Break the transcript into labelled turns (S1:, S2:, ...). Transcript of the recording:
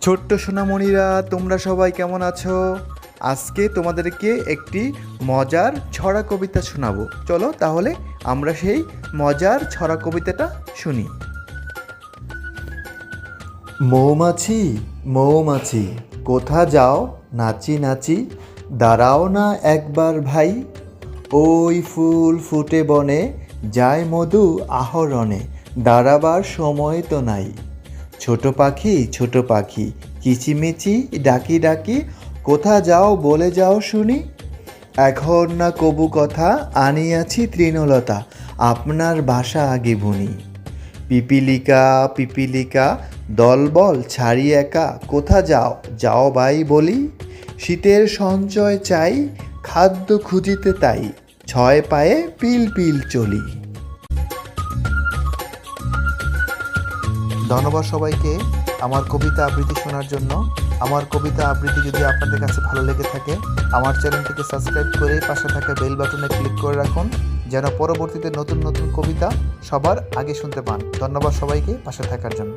S1: ছোট্ট সোনামণিরা, তোমরা সবাই কেমন আছো? আজকে তোমাদেরকে একটি মজার ছড়া কবিতা শোনাবো। চলো তাহলে আমরা সেই মজার ছড়া কবিতাটা শুনি। মৌমাছি মৌমাছি, কোথা যাও? নাচি নাচি, দাঁড়াও না একবার ভাই। ওই ফুল ফুটে বনে, যায় মধু আহরণে, দাঁড়াবার সময় তো নাই। ছোট পাখি ছোট পাখি, কিচিমিচি, ডাকি ডাকি, কোথা যাও বলে যাও শুনি। এখন না কবু কথা, আনিয়াছি তৃণলতা, আপনার বাসা আগে বুনি। পিপিলিকা পিপিলিকা, দলবল ছাড়ি একা, কোথা যাও যাও ভাই বলি। শীতের সঞ্চয় চাই, খাদ্য খুঁজিতে তাই, ছয় পায়ে পিল পিল চলি। ধন্যবাদ সবাইকে আমার কবিতা আবৃত্তি শোনার জন্য। আমার কবিতা আবৃত্তি যদি আপনাদের কাছে ভালো লেগে থাকে, আমার চ্যানেলটিকে সাবস্ক্রাইব করে পাশে থাকা বেল বাটনে ক্লিক করে রাখুন, যেন পরবর্তীতে নতুন নতুন কবিতা সবার আগে শুনতে পান। ধন্যবাদ সবাইকে পাশে থাকার জন্য।